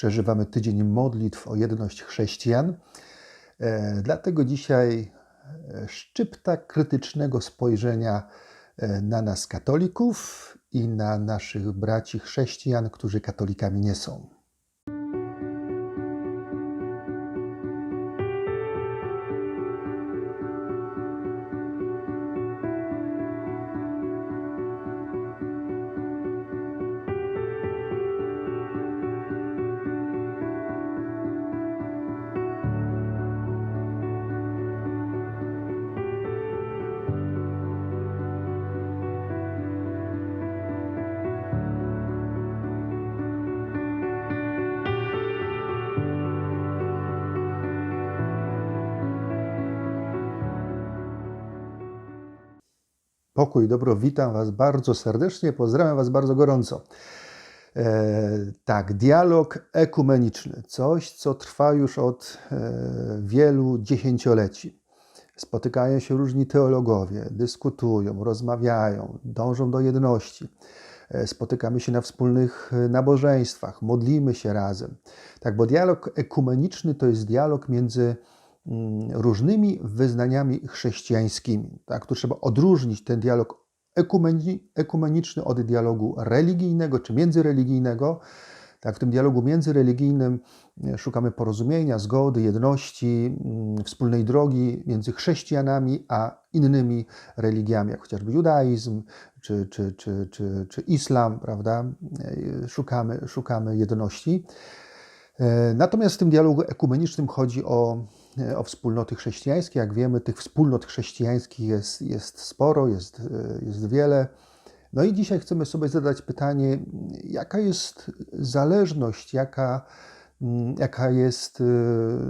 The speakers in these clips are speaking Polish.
Przeżywamy tydzień modlitw o jedność chrześcijan. E, Dlatego dzisiaj e, szczypta krytycznego spojrzenia e, na nas, katolików, i na naszych braci chrześcijan, którzy katolikami nie są. Pokój, dobro, witam Was bardzo serdecznie, pozdrawiam Was bardzo gorąco. E, tak, dialog ekumeniczny, coś, co trwa już od e, wielu dziesięcioleci. Spotykają się różni teologowie, dyskutują, rozmawiają, dążą do jedności. E, spotykamy się na wspólnych e, nabożeństwach, modlimy się razem. Tak, bo dialog ekumeniczny to jest dialog między różnymi wyznaniami chrześcijańskimi. Tak? Tu trzeba odróżnić ten dialog ekumeniczny od dialogu religijnego czy międzyreligijnego. Tak, w tym dialogu międzyreligijnym e, szukamy porozumienia, zgody, jedności, mm, wspólnej drogi między chrześcijanami a innymi religiami, jak chociażby judaizm czy, czy, czy, czy, czy islam, prawda? E, szukamy, szukamy jedności. E, natomiast w tym dialogu ekumenicznym chodzi o o wspólnoty chrześcijańskie. Jak wiemy, tych wspólnot chrześcijańskich jest, jest sporo, jest, e, jest wiele. No i dzisiaj chcemy sobie zadać pytanie, jaka jest zależność, jaka, jaka jest e,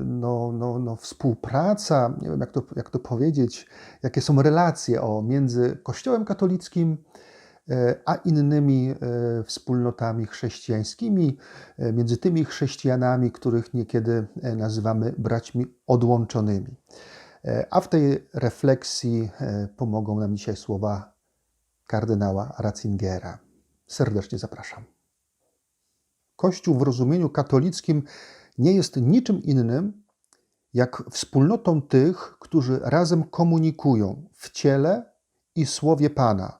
no, no, no, współpraca, nie wiem jak to, jak to powiedzieć, jakie są relacje o, między Kościołem katolickim E, a innymi e, wspólnotami chrześcijańskimi, e, między tymi chrześcijanami, których niekiedy nazywamy braćmi odłączonymi. A w tej refleksji pomogą nam dzisiaj słowa kardynała Ratzingera. Serdecznie zapraszam. Kościół w rozumieniu katolickim nie jest niczym innym jak wspólnotą tych, którzy razem komunikują w ciele i słowie Pana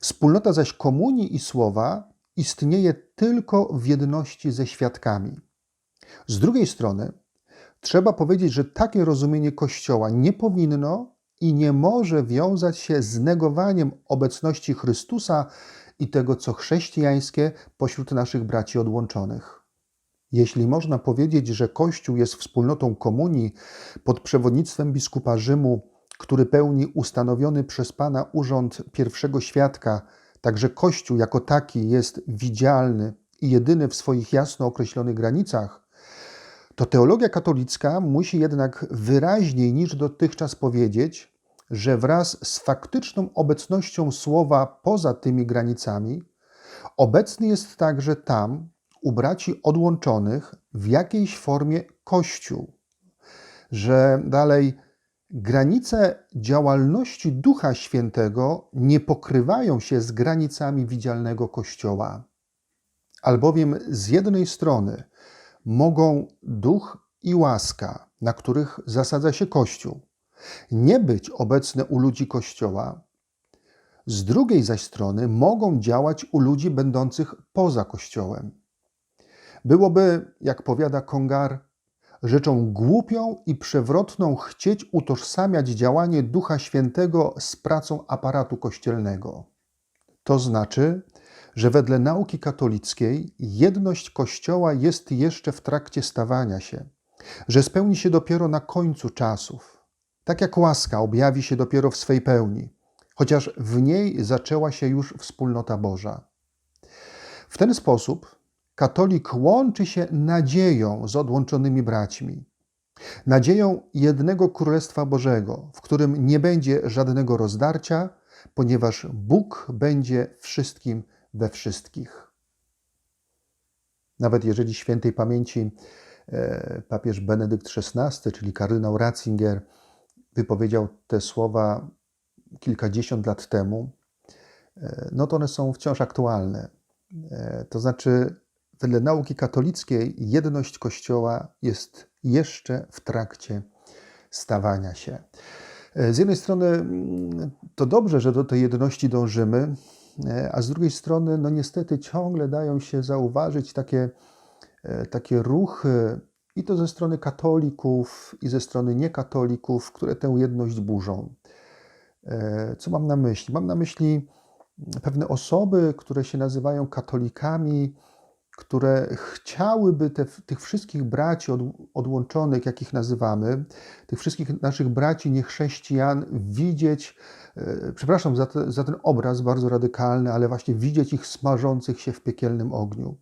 Wspólnota zaś komunii i słowa istnieje tylko w jedności ze świadkami. Z drugiej strony, trzeba powiedzieć, że takie rozumienie Kościoła nie powinno i nie może wiązać się z negowaniem obecności Chrystusa i tego, co chrześcijańskie pośród naszych braci odłączonych. Jeśli można powiedzieć, że Kościół jest wspólnotą komunii pod przewodnictwem biskupa Rzymu który pełni ustanowiony przez Pana urząd pierwszego świadka, także Kościół jako taki jest widzialny i jedyny w swoich jasno określonych granicach, to teologia katolicka musi jednak wyraźniej niż dotychczas powiedzieć, że wraz z faktyczną obecnością słowa poza tymi granicami, obecny jest także tam, u braci odłączonych, w jakiejś formie Kościół. Że dalej Granice działalności Ducha Świętego nie pokrywają się z granicami widzialnego Kościoła, albowiem z jednej strony mogą duch i łaska, na których zasadza się Kościół, nie być obecne u ludzi Kościoła, z drugiej zaś strony mogą działać u ludzi będących poza Kościołem. Byłoby, jak powiada Kongar, rzeczą głupią i przewrotną chcieć utożsamiać działanie Ducha Świętego z pracą aparatu kościelnego. To znaczy, że wedle nauki katolickiej jedność Kościoła jest jeszcze w trakcie stawania się, że spełni się dopiero na końcu czasów, tak jak łaska objawi się dopiero w swej pełni, chociaż w niej zaczęła się już wspólnota Boża. W ten sposób katolik łączy się nadzieją z odłączonymi braćmi. Nadzieją jednego Królestwa Bożego, w którym nie będzie żadnego rozdarcia, ponieważ Bóg będzie wszystkim we wszystkich. Nawet jeżeli świętej pamięci e, papież Benedykt XVI, czyli kardynał Ratzinger, wypowiedział te słowa kilkadziesiąt lat temu, e, no to one są wciąż aktualne. E, to znaczy, wedle nauki katolickiej jedność Kościoła jest jeszcze w trakcie stawania się. E, Z jednej strony mm, to dobrze, że do tej jedności dążymy, e, a z drugiej strony, no niestety ciągle dają się zauważyć takie, e, takie ruchy, i to ze strony katolików, i ze strony niekatolików, które tę jedność burzą. Co mam na myśli? Mam na myśli pewne osoby, które się nazywają katolikami, które chciałyby te, tych wszystkich braci od, odłączonych, jakich nazywamy, tych wszystkich naszych braci niechrześcijan widzieć, e, przepraszam za, te, za ten obraz bardzo radykalny, ale właśnie widzieć ich smażących się w piekielnym ogniu.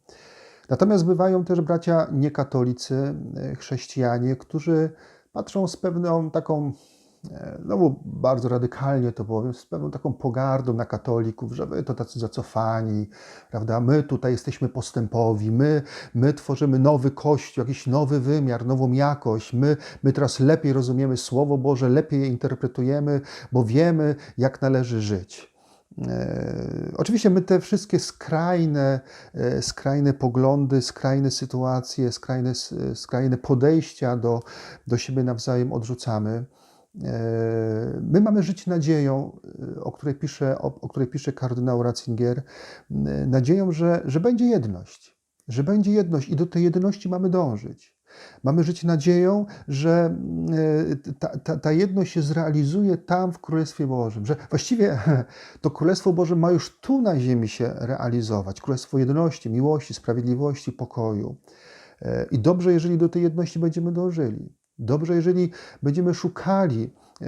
Natomiast bywają też bracia niekatolicy, e, chrześcijanie, którzy patrzą z pewną taką, e, no bo bardzo radykalnie to powiem, z pewną taką pogardą na katolików, że wy to tacy zacofani, prawda? My tutaj jesteśmy postępowi, my, my tworzymy nowy kościół, jakiś nowy wymiar, nową jakość, my, my teraz lepiej rozumiemy Słowo Boże, lepiej je interpretujemy, bo wiemy, jak należy żyć. E, Oczywiście my te wszystkie skrajne, e, skrajne poglądy, skrajne sytuacje, skrajne, skrajne podejścia do, do siebie nawzajem odrzucamy. E, My mamy żyć nadzieją, e, o której pisze, o, o której pisze kardynał Ratzinger, e, nadzieją, że, że będzie jedność, że będzie jedność i do tej jedności mamy dążyć. Mamy żyć nadzieją, że ta, ta, ta jedność się zrealizuje tam w Królestwie Bożym, że właściwie to Królestwo Boże ma już tu na ziemi się realizować. Królestwo jedności, miłości, sprawiedliwości, pokoju. I dobrze, jeżeli do tej jedności będziemy dążyli. Dobrze, jeżeli będziemy szukali e,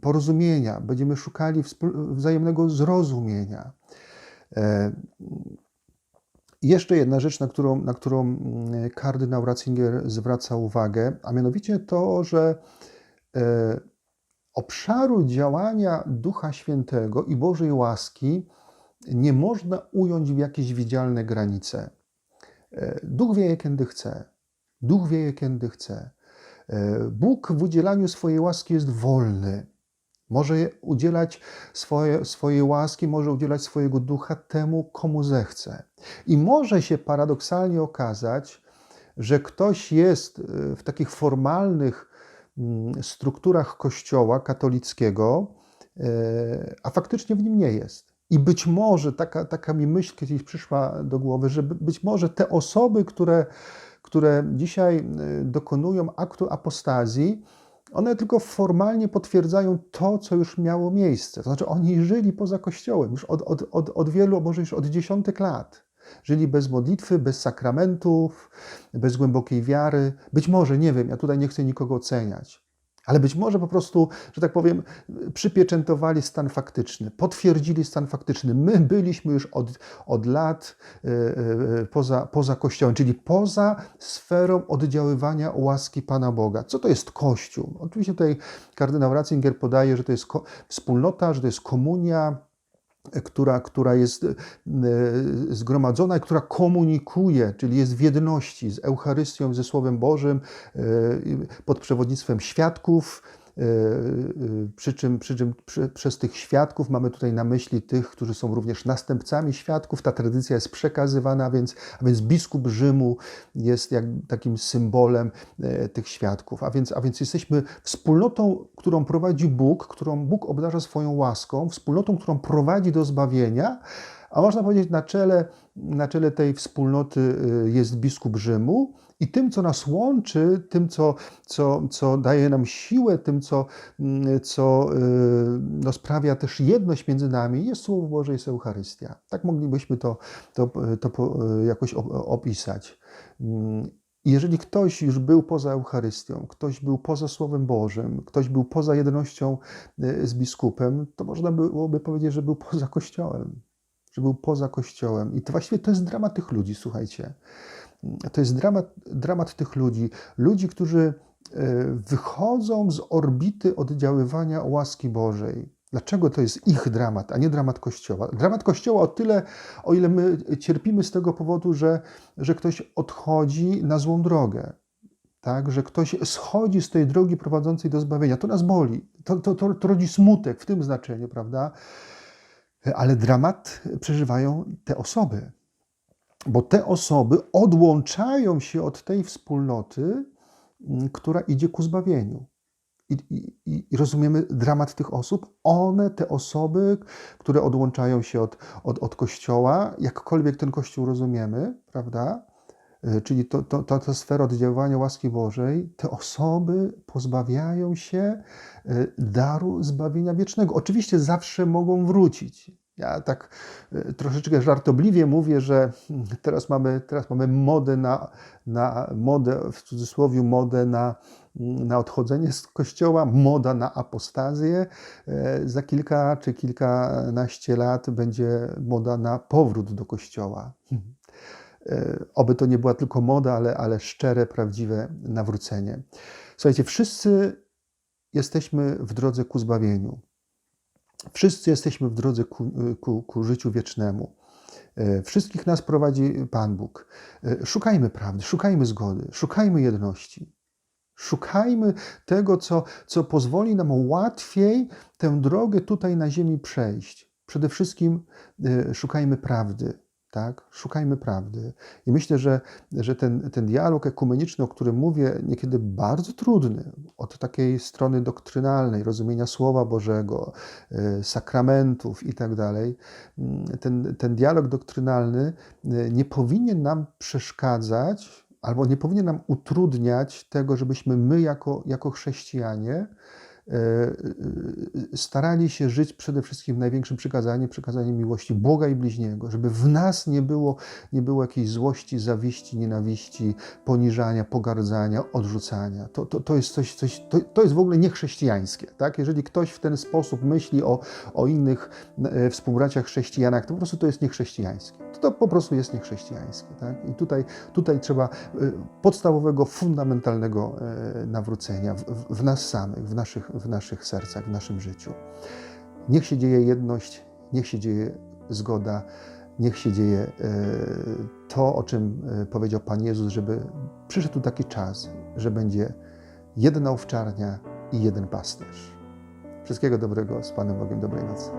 porozumienia, będziemy szukali wzajemnego zrozumienia. E, jeszcze jedna rzecz, na którą, na którą mm, kardynał Ratzinger zwraca uwagę, a mianowicie to, że e, obszaru działania Ducha Świętego i Bożej łaski nie można ująć w jakieś widzialne granice. Duch wieje, kiedy chce. Duch wieje, kiedy chce. E, Bóg w udzielaniu swojej łaski jest wolny. Może udzielać swoje, swojej łaski, może udzielać swojego ducha temu, komu zechce. I może się paradoksalnie okazać, że ktoś jest e, w takich formalnych mm, strukturach Kościoła katolickiego, e, a faktycznie w nim nie jest. I być może taka, taka mi myśl kiedyś przyszła do głowy, że by- być może te osoby, które, które dzisiaj e, dokonują aktu apostazji, one tylko formalnie potwierdzają to, co już miało miejsce. To znaczy, oni żyli poza Kościołem już od, od, od, od wielu, może już od dziesiątek lat. Żyli bez modlitwy, bez sakramentów, bez głębokiej wiary. Być może, nie wiem, ja tutaj nie chcę nikogo oceniać, ale być może po prostu, że tak powiem, przypieczętowali stan faktyczny, potwierdzili stan faktyczny. My byliśmy już od, od lat e, e, poza, poza Kościołem, czyli poza sferą oddziaływania łaski Pana Boga. Co to jest Kościół? Oczywiście tutaj kardynał Ratzinger podaje, że to jest wspólnota, że to jest komunia, która, która jest e, zgromadzona która komunikuje, czyli jest w jedności z Eucharystią, ze Słowem Bożym, e, pod przewodnictwem świadków. E, e, Przy czym, przy czym przy, przez tych świadków mamy tutaj na myśli tych, którzy są również następcami świadków. Ta tradycja jest przekazywana, a więc, a więc biskup Rzymu jest jak takim symbolem e, tych świadków. A więc, a więc jesteśmy wspólnotą, którą prowadzi Bóg, którą Bóg obdarza swoją łaską, wspólnotą, którą prowadzi do zbawienia, a można powiedzieć, na czele, na czele tej wspólnoty y, jest biskup Rzymu i tym, co nas łączy, tym, co, co, co daje nam siłę, tym, co, mm, co y, no, sprawia też jedność między nami, jest Słowo Boże, jest Eucharystia. Tak moglibyśmy to, to, to po- jakoś op- opisać. Mm, Jeżeli ktoś już był poza Eucharystią, ktoś był poza Słowem Bożym, ktoś był poza jednością y, z biskupem, to można byłoby powiedzieć, że był poza Kościołem. Że był poza Kościołem. I to właściwie to jest dramat tych ludzi, słuchajcie. To jest dramat, dramat tych ludzi. Ludzi, którzy y, wychodzą z orbity oddziaływania łaski Bożej. Dlaczego to jest ich dramat, a nie dramat Kościoła? Dramat Kościoła o tyle, o ile my cierpimy z tego powodu, że, że ktoś odchodzi na złą drogę, tak? że ktoś schodzi z tej drogi prowadzącej do zbawienia. To nas boli, to, to, to, to rodzi smutek w tym znaczeniu, prawda? Ale dramat przeżywają te osoby. Bo te osoby odłączają się od tej wspólnoty, m, która idzie ku zbawieniu. I, i, I rozumiemy dramat tych osób. One, te osoby, które odłączają się od, od, od Kościoła, jakkolwiek ten Kościół rozumiemy, prawda? E, Czyli to, to, to, ta sfera oddziaływania łaski Bożej, te osoby pozbawiają się e, daru zbawienia wiecznego. Oczywiście zawsze mogą wrócić. Ja tak e, troszeczkę żartobliwie mówię, że teraz mamy, teraz mamy modę na, na modę, w cudzysłowie modę na, na odchodzenie z kościoła, moda na apostazję. E, Za kilka czy kilkanaście lat będzie moda na powrót do kościoła. E, Oby to nie była tylko moda, ale, ale szczere, prawdziwe nawrócenie. Słuchajcie, wszyscy jesteśmy w drodze ku zbawieniu. Wszyscy jesteśmy w drodze ku, ku, ku życiu wiecznemu. E, Wszystkich nas prowadzi Pan Bóg. E, Szukajmy prawdy, szukajmy zgody, szukajmy jedności. Szukajmy tego, co, co pozwoli nam łatwiej tę drogę tutaj na ziemi przejść. Przede wszystkim e, szukajmy prawdy. Tak? Szukajmy prawdy. I myślę, że, że ten, ten dialog ekumeniczny, o którym mówię, niekiedy bardzo trudny, od takiej strony doktrynalnej, rozumienia Słowa Bożego, y, sakramentów i tak dalej, mm, ten, ten dialog doktrynalny y, nie powinien nam przeszkadzać albo nie powinien nam utrudniać tego, żebyśmy my jako, jako chrześcijanie starali się żyć przede wszystkim największym przykazaniem, przykazaniem miłości Boga i bliźniego, żeby w nas nie było, nie było jakiejś złości, zawiści, nienawiści, poniżania, pogardzania, odrzucania. To, to, to jest coś, coś to, to jest w ogóle niechrześcijańskie. Tak? Jeżeli ktoś w ten sposób myśli o, o innych e, współbraciach chrześcijanach, to po prostu to jest niechrześcijańskie. To, to po prostu jest niechrześcijańskie. Tak? I tutaj, tutaj trzeba e, podstawowego, fundamentalnego e, nawrócenia w, w- w nas samych, w naszych, w naszych sercach, w naszym życiu. Niech się dzieje jedność, niech się dzieje zgoda, niech się dzieje e, to, o czym e, powiedział Pan Jezus, żeby przyszedł taki czas, że będzie jedna owczarnia i jeden pasterz. Wszystkiego dobrego z Panem Bogiem, dobrej nocy.